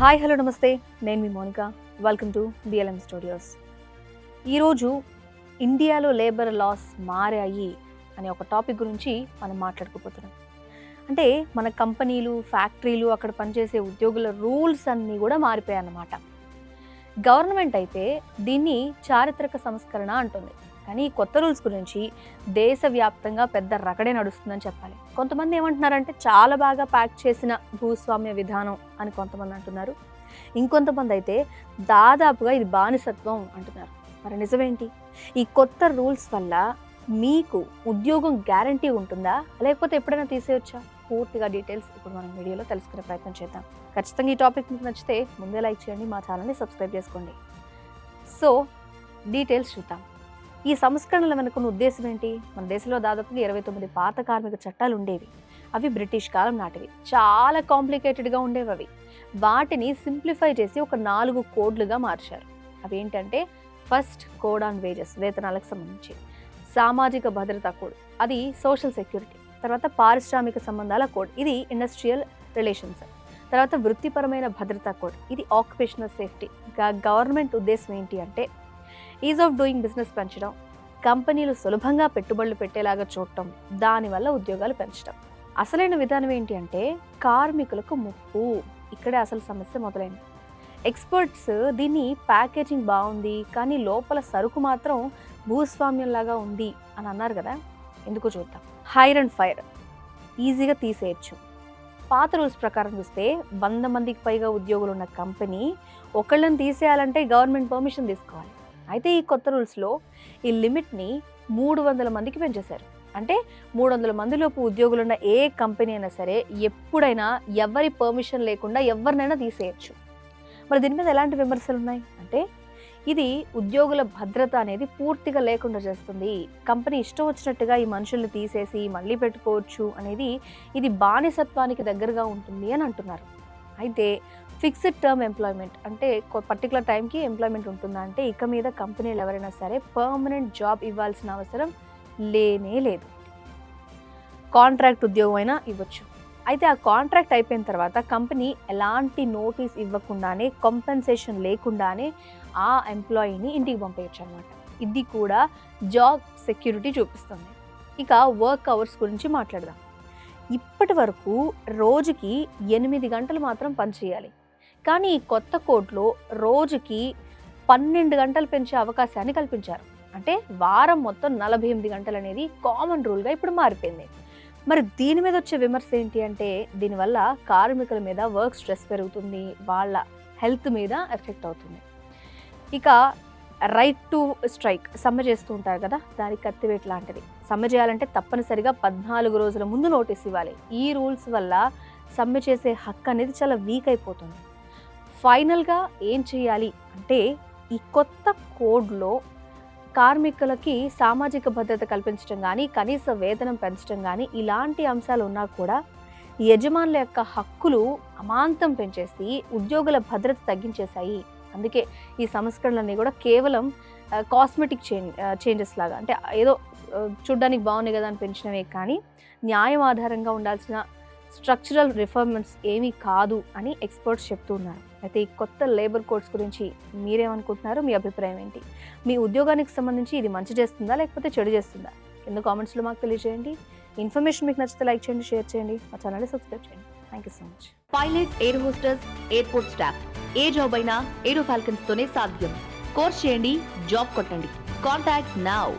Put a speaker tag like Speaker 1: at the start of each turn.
Speaker 1: Hi hello namaste. నేను మీ Monika. Welcome to BLM studios ఈరోజు ఇండియాలో లేబర్ లాస్ మారాయి అనే ఒక టాపిక్ గురించి మనం మాట్లాడుకోబోతున్నాం. అంటే మన కంపెనీలు ఫ్యాక్టరీలు అక్కడ పనిచేసే ఉద్యోగుల రూల్స్ అన్నీ కూడా మారిపోయాయి అన్నమాట గవర్నమెంట్ అయితే దీన్ని చారిత్రక సంస్కరణ అంటుంది. కానీ ఈ కొత్త రూల్స్ గురించి దేశవ్యాప్తంగా పెద్ద రకడే నడుస్తుందని చెప్పాలి. కొంతమంది ఏమంటున్నారంటే చాలా బాగా ప్యాక్ చేసిన భూస్వామ్య విధానం అని కొంతమంది అంటున్నారు. ఇంకొంతమంది అయితే దాదాపుగా ఇది బానిసత్వం అంటున్నారు. మరి నిజమేంటి? ఈ కొత్త రూల్స్ వల్ల మీకు ఉద్యోగం గ్యారంటీ ఉంటుందా? లేకపోతే ఎప్పుడైనా తీసేయొచ్చా? పూర్తిగా డీటెయిల్స్ ఇప్పుడు మనం వీడియోలో తెలుసుకునే ప్రయత్నం చేద్దాం. ఖచ్చితంగా ఈ టాపిక్ మీకు నచ్చితే ముందే లైక్ చేయండి మా ఛానల్ని సబ్స్క్రైబ్ చేసుకోండి. సో డీటెయిల్స్ చూద్దాం. ఈ సంస్కరణల వెనుకున్న ఉద్దేశం ఏంటి? మన దేశంలో దాదాపుగా ఇరవై తొమ్మిది పాత కార్మిక చట్టాలు ఉండేవి. అవి బ్రిటిష్ కాలం నాటివి. చాలా కాంప్లికేటెడ్గా ఉండేవి అవి. వాటిని సింప్లిఫై చేసి ఒక నాలుగు కోడ్లుగా మార్చారు. అవి ఏంటంటే ఫస్ట్ కోడ్ ఆన్ వేజెస్ వేతనాలకు సంబంధించి. సామాజిక భద్రతా కోడ్ అది సోషల్ సెక్యూరిటీ తర్వాత పారిశ్రామిక సంబంధాల కోడ్ ఇది ఇండస్ట్రియల్ రిలేషన్స్ తర్వాత వృత్తిపరమైన భద్రతా కోడ్ ఇది ఆక్యుపేషనల్ సేఫ్టీ ఇంకా గవర్నమెంట్ ఉద్దేశం ఏంటి అంటే ఈజ్ ఆఫ్ డూయింగ్ బిజినెస్ పెంచడం. కంపెనీలు సులభంగా పెట్టుబడులు పెట్టేలాగా చూడటం దానివల్ల ఉద్యోగాలు పెంచడం. అసలైన విధానం ఏంటి అంటే కార్మికులకు ముప్పు. ఇక్కడే అసలు సమస్య మొదలైంది. ఎక్స్పర్ట్స్ దీన్ని ప్యాకేజింగ్ బాగుంది కానీ లోపల సరుకు మాత్రం భూస్వామ్యంలాగా ఉంది అని అన్నారు కదా? ఎందుకు చూద్దాం. హైర్ అండ్ ఫైర్ ఈజీగా తీసేయచ్చు. పాత రూల్స్ ప్రకారం చూస్తే వంద మందికి పైగా ఉద్యోగులు ఉన్న కంపెనీ ఒకళ్ళని తీసేయాలంటే గవర్నమెంట్ పర్మిషన్ తీసుకోవాలి. అయితే ఈ కొత్త రూల్స్లో ఈ లిమిట్ని మూడు వందల మందికి పెంచేశారు. అంటే మూడు వందల మందిలోపు ఉద్యోగులున్న ఏ కంపెనీ అయినా సరే ఎప్పుడైనా ఎవరి పర్మిషన్ లేకుండా ఎవరినైనా తీసేయచ్చు. మరి దీని మీద ఎలాంటి విమర్శలు ఉన్నాయి అంటే ఇది ఉద్యోగుల భద్రత అనేది పూర్తిగా లేకుండా చేస్తుంది. కంపెనీ ఇష్టం వచ్చినట్టుగా ఈ మనుషుల్ని తీసేసి మళ్ళీ పెట్టుకోవచ్చు అనేది ఇది బానిసత్వానికి దగ్గరగా ఉంటుంది అని అంటున్నారు. అయితే ఫిక్స్డ్ టర్మ్ ఎంప్లాయ్మెంట్ అంటే పర్టికులర్ టైంకి ఎంప్లాయ్మెంట్ ఉంటుందా అంటే ఇక మీద కంపెనీలు ఎవరైనా సరే పర్మనెంట్ జాబ్ ఇవ్వాల్సిన అవసరం లేనే లేదు. కాంట్రాక్ట్ ఉద్యోగం అయినా ఇవ్వచ్చు. అయితే ఆ కాంట్రాక్ట్ అయిపోయిన తర్వాత కంపెనీ ఎలాంటి నోటీస్ ఇవ్వకుండానే కంపెన్సేషన్ లేకుండానే ఆ ఎంప్లాయీని ఇంటికి పంపేయచ్చు అనమాట ఇది కూడా జాబ్ సెక్యూరిటీ చూపిస్తుంది. ఇక వర్క్ అవర్స్ గురించి మాట్లాడదాం. ఇప్పటి వరకు రోజుకి ఎనిమిది గంటలు మాత్రం పనిచేయాలి కానీ ఈ కొత్త కోడ్లో రోజుకి పన్నెండు గంటలు పెంచే అవకాశాన్ని కల్పించారు. అంటే వారం మొత్తం నలభై ఎనిమిది గంటలు అనేది కామన్ రూల్గా ఇప్పుడు మారిపోయింది. మరి దీని మీద వచ్చే విమర్శ ఏంటి అంటే దీనివల్ల కార్మికుల మీద వర్క్ స్ట్రెస్ పెరుగుతుంది వాళ్ళ హెల్త్ మీద ఎఫెక్ట్ అవుతుంది. ఇక రైట్ టు స్ట్రైక్ సమ్మె చేస్తూ ఉంటారు కదా దానికి కత్తివేట్ లాంటిది. సమ్మె చేయాలంటే తప్పనిసరిగా పద్నాలుగు రోజుల ముందు నోటీస్ ఇవ్వాలి. ఈ రూల్స్ వల్ల సమ్మె చేసే హక్కు అనేది చాలా వీక్ అయిపోతుంది. ఫైనల్గా ఏం చేయాలి అంటే ఈ కొత్త కోడ్లో కార్మికులకి సామాజిక భద్రత కల్పించడం కానీ కనీస వేతనం పెంచడం కానీ ఇలాంటి అంశాలు ఉన్నా కూడా యజమానుల యొక్క హక్కులు అమాంతం పెంచేసి ఉద్యోగుల భద్రత తగ్గించేశాయి. అందుకే ఈ సంస్కరణలన్నీ కూడా కేవలం కాస్మెటిక్ చేంజ్ చేంజెస్ లాగా. అంటే ఏదో చూడ్డానికి బాగున్నాయి కదా అని పెంచినవే కానీ న్యాయం ఆధారంగా ఉండాల్సిన స్ట్రక్చరల్ రిఫార్మెంట్స్ ఏమీ కాదు అని ఎక్స్పర్ట్స్ చెప్తూ ఉన్నారు అయితే ఈ కొత్త లేబర్ కోడ్స్ గురించి మీరేమనుకుంటున్నారు? మీ అభిప్రాయం ఏంటి? మీ ఉద్యోగానికి సంబంధించి ఇది మంచి చేస్తుందా? లేకపోతే చెడు చేస్తుందా? కింద కామెంట్స్లో మాకు తెలియజేయండి. ఇన్ఫర్మేషన్ మీకు నచ్చితే లైక్ చేయండి షేర్ చేయండి. మా ఛానల్ని సబ్స్క్రైబ్ చేయండి. Thank you so much
Speaker 2: pilot air hostess airport staff. A job అయినా ఏరో ఫాల్కన్స్ తోనే సాధ్యం. కోర్స్ చేయండి జాబ్ కొట్టండి. Contact now.